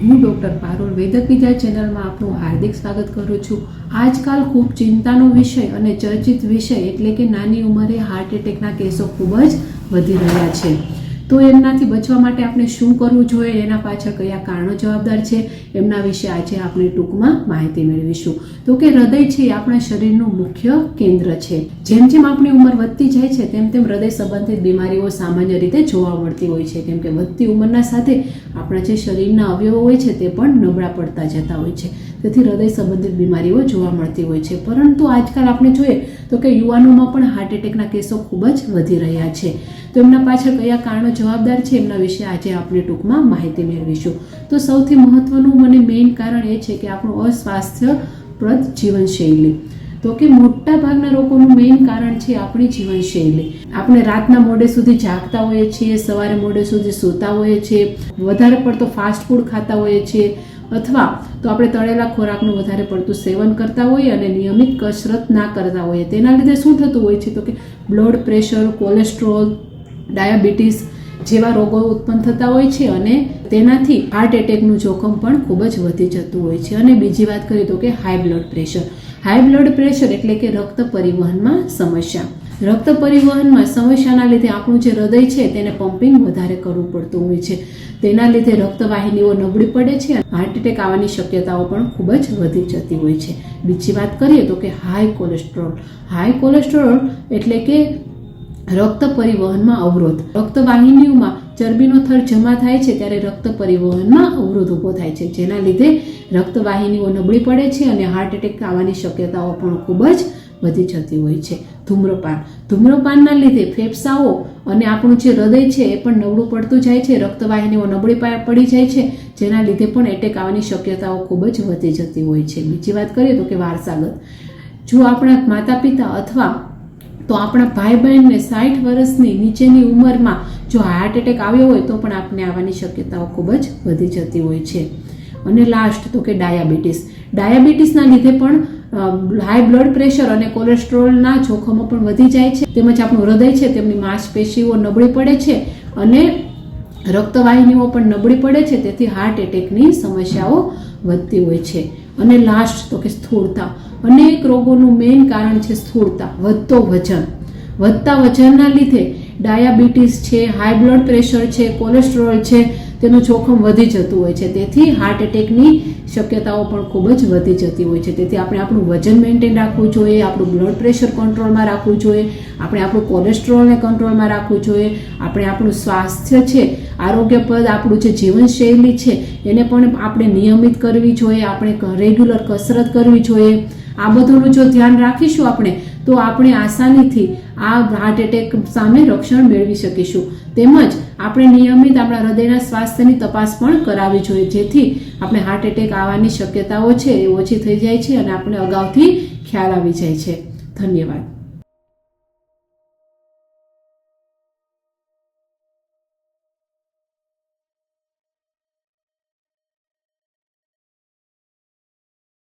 હું ડૉક્ટર પારુલ વેદક વિદ્યા ચેનલમાં આપનું હાર્દિક સ્વાગત કરું છું. આજકાલ ખૂબ ચિંતાનો વિષય અને ચર્ચિત વિષય એટલે કે નાની ઉંમરે હાર્ટ એટેકના કેસો ખૂબ જ વધી રહ્યા છે. તો એમનાથી બચવા માટે આપણે શું કરવું જોઈએ? એના પાછળ કયા કારણો જવાબદાર છે? એમના વિશે આજે આપણે ટૂંકમાં માહિતી મેળવીશું. તો કે હૃદય છે એ આપણા શરીરનું મુખ્ય કેન્દ્ર છે. જેમ જેમ આપણી ઉંમર વધતી જાય છે, તેમ તેમ હૃદય સંબંધિત બીમારીઓ સામાન્ય રીતે જોવા મળતી હોય છે. કેમ કે વધતી ઉંમરના સાથે આપણા જે શરીરના અવયવો હોય છે, તે પણ નબળા પડતા જતા હોય છે. તેથી હૃદય સંબંધિત બીમારીઓ જોવા મળતી હોય છે. પરંતુ આજકાલ આપણે જોઈએ તો કે યુવાનોમાં પણ હાર્ટ એટેકના કેસો ખૂબ જ વધી રહ્યા છે. તો એમના પાછળ કયા કારણો જવાબદાર છે એમના વિશે આજે આપણે ટૂંકમાં માહિતી મેળવીશું. તો સૌથી મહત્વનું મને મેઇન કારણ એ છે કે આપણું અસ્વાસ્થ્યપ્રદ જીવનશૈલી. તો કે મોટા ભાગના રોગોનું મેઇન કારણ છે આપણી જીવનશૈલી. આપણે રાતના મોડે સુધી જાગતા હોઈએ છીએ, સવારે મોડે સુધી સૂતા હોઈએ છીએ, વધારે પડતો ફાસ્ટ ફૂડ ખાતા હોઈએ છીએ, અથવા તો આપણે તળેલા ખોરાકનું વધારે પડતું સેવન કરતા હોઈએ અને નિયમિત કસરત ના કરતા હોઈએ. તેના લીધે શું થતું હોય છે તો કે બ્લડ પ્રેશર કોલેસ્ટ્રોલ ડાયાબિટીસ જેવા રોગો ઉત્પન્ન થતા હોય છે અને તેનાથી હાર્ટ એટેકનું જોખમ પણ ખૂબ જ વધી જતું હોય છે. અને બીજી વાત કરીએ તો કે high blood pressure high blood pressure એટલે કે રક્ત પરિવહનમાં સમસ્યા. રક્ત પરિવહનમાં સમસ્યાના લીધે આપણું જે હૃદય છે તેને પમ્પિંગ વધારે કરવું પડતું હોય છે. તેના લીધે રક્તવાહિનીઓ નબળી પડે છે હાર્ટ એટેક આવવાની શક્યતાઓ પણ ખૂબ જ વધી જતી હોય છે. બીજી વાત કરીએ તો કે હાઈ કોલેસ્ટ્રોલ હાઈ કોલેસ્ટ્રોલ એટલે કે રક્ત પરિવહનમાં અવરોધ. રક્તવાહિનીઓમાં ચરબીનો થર જમા થાય છે ત્યારે રક્ત પરિવહનમાં અવરોધ ઊભો થાય છે. જેના લીધે રક્તવાહિનીઓ નબળી પડે છે અને હાર્ટ એટેક આવવાની શક્યતાઓ પણ ખૂબ જ વધી જતી હોય છે. ધૂમ્રપાન. ધૂમ્રપાનના લીધે ફેફસાઓ અને આપણું જે હૃદય છે એ પણ નબળું પડતું જાય છે. રક્તવાહિનીઓ નબળી પડી જાય છે. જેના લીધે પણ એટેક આવવાની શક્યતાઓ ખૂબ જ વધી જતી હોય છે. બીજી વાત કરીએ તો કે વારસાગત. જો આપણા માતા પિતા અથવા તો આપણા ભાઈ બહેનને સાઠ વર્ષની નીચેની ઉંમરમાં જો હાર્ટ એટેક આવ્યો હોય તો પણ આપને આવવાની શક્યતાઓ ખૂબ જ વધી જતી હોય છે. અને લાસ્ટ તો કે ડાયાબિટીસ. ડાયાબિટીસના લીધે પણ હાઈ બ્લડ પ્રેશર અને કોલેસ્ટ્રોલના જોખમો પણ વધી જાય છે. તેમજ આપણું હૃદય છે, તેમની માંસપેશીઓ નબળી પડે છે અને રક્તવાહિનીઓ પણ નબળી પડે છે, તેથી હાર્ટ એટેકની સમસ્યાઓ વધતી હોય છે. અને લાસ્ટ તો કે સ્થૂળતા. અનેક રોગોનું મેઇન કારણ છે સ્થૂળતા, વધતો વજન. વધતા વજનના લીધે ડાયાબિટીસ છે હાઈ બ્લડ પ્રેશર છે કોલેસ્ટ્રોલ છે, તેનું જોખમ વધી જતું હોય છે. તેથી હાર્ટ એટેકની શક્યતાઓ પણ ખૂબ જ વધી જતી હોય છે. તેથી આપણે આપણું વજન મેન્ટેન રાખવું જોઈએ, આપણું બ્લડ પ્રેશર કંટ્રોલમાં રાખવું જોઈએ, આપણે આપણું કોલેસ્ટ્રોલને કંટ્રોલમાં રાખવું જોઈએ, આપણે આપણું સ્વાસ્થ્ય છે આરોગ્યપ્રદ આપણું જે જીવનશૈલી છે, એને પણ આપણે નિયમિત કરવી જોઈએ, આપણે રેગ્યુલર કસરત કરવી જોઈએ. આ બધુંનું જો ધ્યાન રાખીશું આપણે, તો આપણે આસાનીથી આ હાર્ટ એટેક સામે રક્ષણ મેળવી શકીશું. તેમજ આપણે નિયમિત આપણા હૃદયના સ્વાસ્થ્યની તપાસ પણ કરાવવી જોઈએ, જેથી આપણે હાર્ટ એટેક આવવાની શક્યતાઓ છે એ ઓછી થઈ જાય છે અને આપણે અગાઉથી ખ્યાલ આવી જાય છે. ધન્યવાદ.